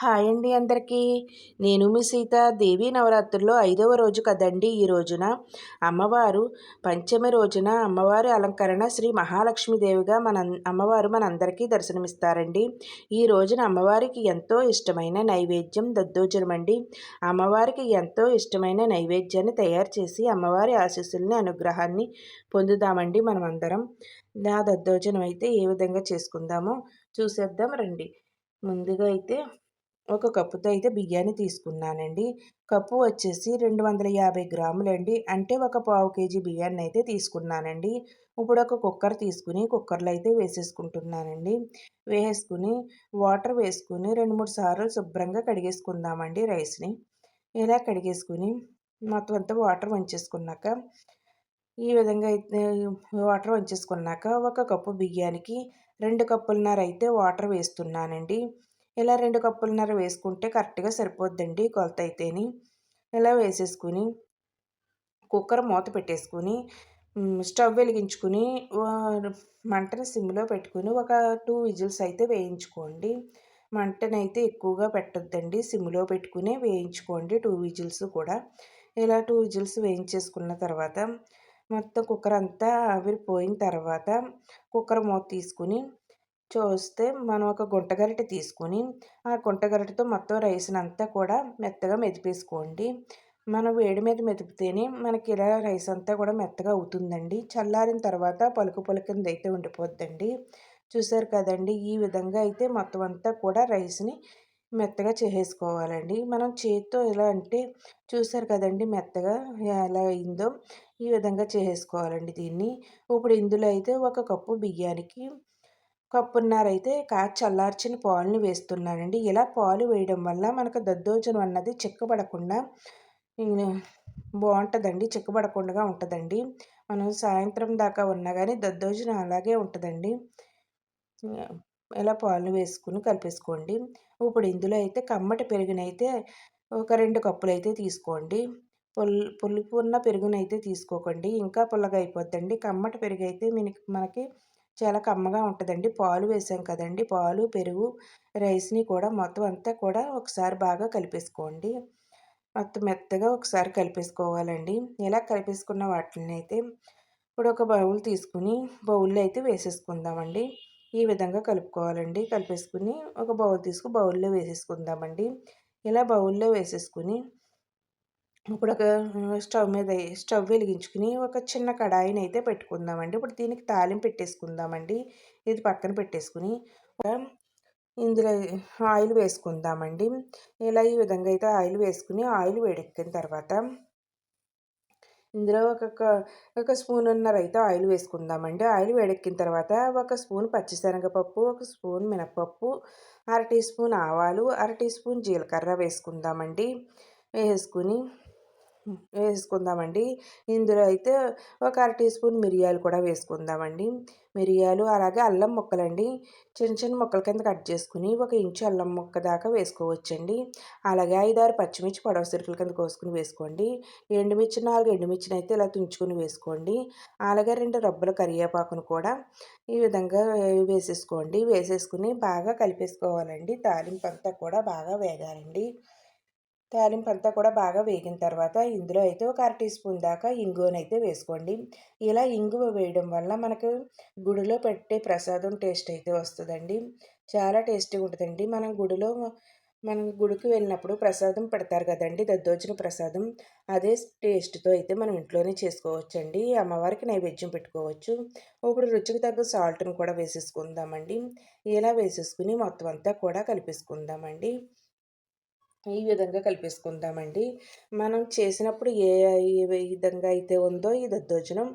Hi అండి అందరికీ. నేను మీ సీత. దేవీ నవరాత్రుల్లో ఐదవ రోజు కదండి ఈ రోజున? అమ్మవారు పంచమి రోజున అమ్మవారి అలంకరణ శ్రీ మహాలక్ష్మీదేవిగా మన అమ్మవారు మనందరికీ దర్శనమిస్తారండి. ఈ రోజున అమ్మవారికి ఎంతో ఇష్టమైన నైవేద్యం దద్దోజనం అండి. అమ్మవారికి ఎంతో ఇష్టమైన నైవేద్యాన్ని తయారు చేసి అమ్మవారి ఆశీస్సుల్ని అనుగ్రహాన్ని పొందుదామండి మనమందరం. నా దద్దోజనం అయితే ఏ విధంగా చేసుకుందామో చూసేద్దాం రండి. ముందుగా అయితే ఒక కప్పుతో అయితే బియ్యాన్ని తీసుకున్నానండి. కప్పు వచ్చేసి రెండు వందల యాభై గ్రాములండి. అంటే ఒక పావు కేజీ బియ్యాన్ని అయితే తీసుకున్నానండి. ఇప్పుడు ఒక కుక్కర్ తీసుకుని కుక్కర్లో అయితే వేసేసుకుంటున్నానండి. వేసుకుని వాటర్ వేసుకుని రెండు మూడు సార్లు శుభ్రంగా కడిగేసుకుందామండి రైస్ని. ఇలా కడిగేసుకుని మొత్తం అంతా వాటర్ వంచేసుకున్నాక ఈ విధంగా అయితే వాటర్ వంచేసుకున్నాక ఒక కప్పు బియ్యానికి రెండు కప్పులన్నర అయితే వాటర్ వేస్తున్నానండి. ఇలా రెండు కప్పులన్నర వేసుకుంటే కరెక్ట్గా సరిపోద్దండి కొలత అయితేని. ఇలా వేసేసుకుని కుక్కర్ మూత పెట్టేసుకుని స్టవ్ వెలిగించుకుని మంటను సిమ్లో పెట్టుకుని ఒక టూ విజిల్స్ అయితే వేయించుకోండి. మంటనైతే ఎక్కువగా పెట్టొద్దండి. సిమ్లో పెట్టుకుని వేయించుకోండి టూ విజిల్స్ కూడా. ఇలా టూ విజిల్స్ వేయించేసుకున్న తర్వాత మొత్తం కుక్కర్ అంతా ఆవిరిపోయిన తర్వాత కుక్కర్ మూత తీసుకుని చూస్తే మనం ఒక గుంటగరిటె తీసుకొని ఆ గుంటగరిటెతో మొత్తం రైస్ని అంతా కూడా మెత్తగా మెదిపేసుకోండి. మనం వేడి మీద మెదిపితేనే మనకి ఇలా రైస్ అంతా కూడా మెత్తగా అవుతుందండి. చల్లారిన తర్వాత పలుకు పలుకింద అయితే ఉండిపోద్దండి. చూసారు కదండి ఈ విధంగా అయితే మొత్తం అంతా కూడా రైస్ని మెత్తగా చేసేసుకోవాలండి. మనం చేతితో ఎలా అంటే చూసారు కదండి మెత్తగా ఎలా అయిందో ఈ విధంగా చేసేసుకోవాలండి దీన్ని. ఇప్పుడు ఇందులో అయితే ఒక కప్పు బియ్యానికి కప్పున్నర అయితే కాచి చల్లార్చిన పాలుని వేస్తున్నానండి ఇలా పాలు వేయడం వల్ల మనకు దద్దోజనం అన్నది చిక్కబడకుండా బాగుంటుందండి చిక్కబడకుండా ఉంటుందండి. మనం సాయంత్రం దాకా ఉన్నా కానీ దద్దోజనం అలాగే ఉంటుందండి. ఇలా పాలు వేసుకుని కలిపేసుకోండి. ఇప్పుడు ఇందులో అయితే కమ్మటి పెరుగునైతే ఒక రెండు కప్పులు అయితే తీసుకోండి. పుల్ పులుపు ఉన్న పెరుగునైతే తీసుకోకండి. ఇంకా పుల్లగా అయిపోద్దండి. కమ్మటి పెరుగు అయితే మనకి చాలా కమ్మగా ఉంటుందండి. పాలు వేసాం కదండి. పాలు పెరుగు రైస్ని కూడా మొత్తం అంతా కూడా ఒకసారి బాగా కలిపేసుకోండి. మొత్తం మెత్తగా ఒకసారి కలిపేసుకోవాలండి. ఇలా కలిపేసుకున్న వాటిని అయితే ఇప్పుడు ఒక బౌల్ తీసుకుని బౌల్లో అయితే వేసేసుకుందామండి. ఈ విధంగా కలుపుకోవాలండి. కలిపేసుకుని ఒక బౌల్ తీసుకుని బౌల్లో వేసేసుకుందామండి. ఇలా బౌల్లో వేసేసుకుని ఇప్పుడు ఒక స్టవ్ మీద స్టవ్ వెలిగించుకుని ఒక చిన్న కడాయిని అయితే పెట్టుకుందామండి. ఇప్పుడు దీనికి తాలింపు పెట్టేసుకుందామండి. ఇది పక్కన పెట్టేసుకుని ఇందులో ఆయిల్ వేసుకుందామండి. ఇలా ఈ విధంగా అయితే ఆయిల్ వేసుకుని ఆయిల్ వేడెక్కిన తర్వాత ఇందులో ఒక ఒక స్పూన్ ఉన్నర అయితే ఆయిల్ వేసుకుందామండి. ఆయిల్ వేడెక్కిన తర్వాత ఒక స్పూన్ పచ్చిశనగపప్పు ఒక స్పూన్ మినపప్పు అర టీ స్పూన్ ఆవాలు అర టీ స్పూన్ జీలకర్ర వేసుకుందామండి. వేసుకుని వేసుకుందామండి. ఇందులో అయితే ఒక అర టీ స్పూన్ మిరియాలు కూడా వేసుకుందామండి. మిరియాలు అలాగే అల్లం ముక్కలండి. చిన్న చిన్న ముక్కల కింద కట్ చేసుకుని ఒక ఇంచు అల్లం ముక్క దాకా వేసుకోవచ్చండి. అలాగే ఐదారు పచ్చిమిర్చి పొడవ సిరుకుల కింద కోసుకుని వేసుకోండి. ఎండుమిర్చి నాలుగు ఎండుమిర్చిని అయితే ఇలా తుంచుకొని వేసుకోండి. అలాగే రెండు రబ్బల కరివేపాకును కూడా ఈ విధంగా వేసేసుకోండి. వేసేసుకుని బాగా కలిపేసుకోవాలండి. తాలింపు అంతా కూడా బాగా వేగాలండి. తాలింపు అంతా కూడా బాగా వేగిన తర్వాత ఇందులో అయితే ఒక అర టీ స్పూన్ దాకా ఇంగువనైతే వేసుకోండి. ఇలా ఇంగువ వేయడం వల్ల మనకు గుడిలో పెట్టే ప్రసాదం టేస్ట్ అయితే వస్తుందండి. చాలా టేస్టీగా ఉంటుందండి. మనం గుడిలో మనం గుడికి వెళ్ళినప్పుడు ప్రసాదం పెడతారు కదండి దద్దోజన ప్రసాదం. అదే టేస్ట్తో అయితే మనం ఇంట్లోనే చేసుకోవచ్చండి. అమ్మవారికి నైవేద్యం పెట్టుకోవచ్చు. ఇప్పుడు రుచికి తగ్గ సాల్ట్ని కూడా వేసేసుకుందామండి. ఇలా వేసేసుకుని మొత్తం అంతా కూడా కలిపేసుకుందామండి. ఈ విధంగా కలిపేసుకుందామండి. మనం చేసినప్పుడు ఏ విధంగా అయితే ఉందో ఈ దద్దోజనం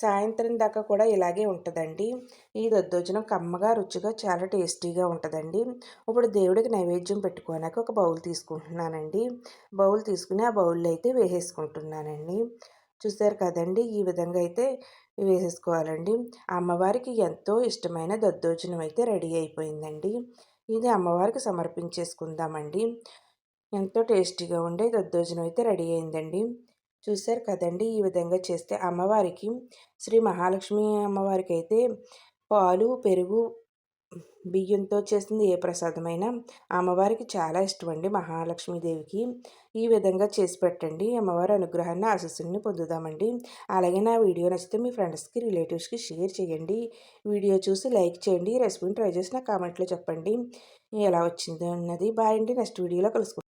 సాయంత్రం దాకా కూడా ఇలాగే ఉంటుందండి. ఈ దద్దోజనం కమ్మగా రుచిగా చాలా టేస్టీగా ఉంటుందండి. ఇప్పుడు దేవుడికి నైవేద్యం పెట్టుకోనాక ఒక బౌల్ తీసుకుంటున్నానండి. బౌల్ తీసుకుని ఆ బౌల్లో అయితే వేసేసుకుంటున్నానండి. చూసారు కదండి ఈ విధంగా అయితే వేసేసుకోవాలండి. అమ్మవారికి ఎంతో ఇష్టమైన దద్దోజనం అయితే రెడీ అయిపోయిందండి. ఇది అమ్మవారికి సమర్పించేసుకుందామండి. ఎంతో టేస్టీగా ఉండే దద్దోజనం అయితే రెడీ అయిందండి. చూశారు కదండి ఈ విధంగా చేస్తే అమ్మవారికి శ్రీ మహాలక్ష్మి అమ్మవారికి అయితే పాలు పెరుగు బియ్యంతో చేసింది ఏ ప్రసాదమైనా అమ్మవారికి చాలా ఇష్టం అండి మహాలక్ష్మీదేవికి. ఈ విధంగా చేసి పెట్టండి అమ్మవారి అనుగ్రహాన్ని ఆశస్సుని పొందుదామండి. అలాగే నా వీడియో నచ్చితే మీ ఫ్రెండ్స్కి రిలేటివ్స్కి షేర్ చేయండి. వీడియో చూసి లైక్ చేయండి రెసిపీని ట్రై చేసి నా కామెంట్లో చెప్పండి. ఎలా వచ్చిందో అన్నది బాయ్ అండి. నెక్స్ట్ వీడియోలో కలుసుకుంటాం